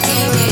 melody.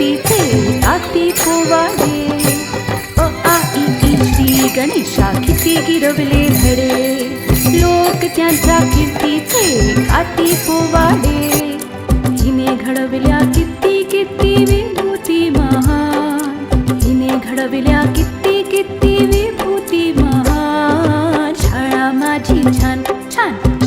भक्तीचे आती पोवाडे. अ आ ई श्री गणेशा किती गिरवले धडे. लोक त्यांच्या कीर्तीचे आती पोवाडे. जिने घडविल्या किती किती विभूती महान. जिने घडविल्या किती किती विभूती महान. शाळा माझी छान छान.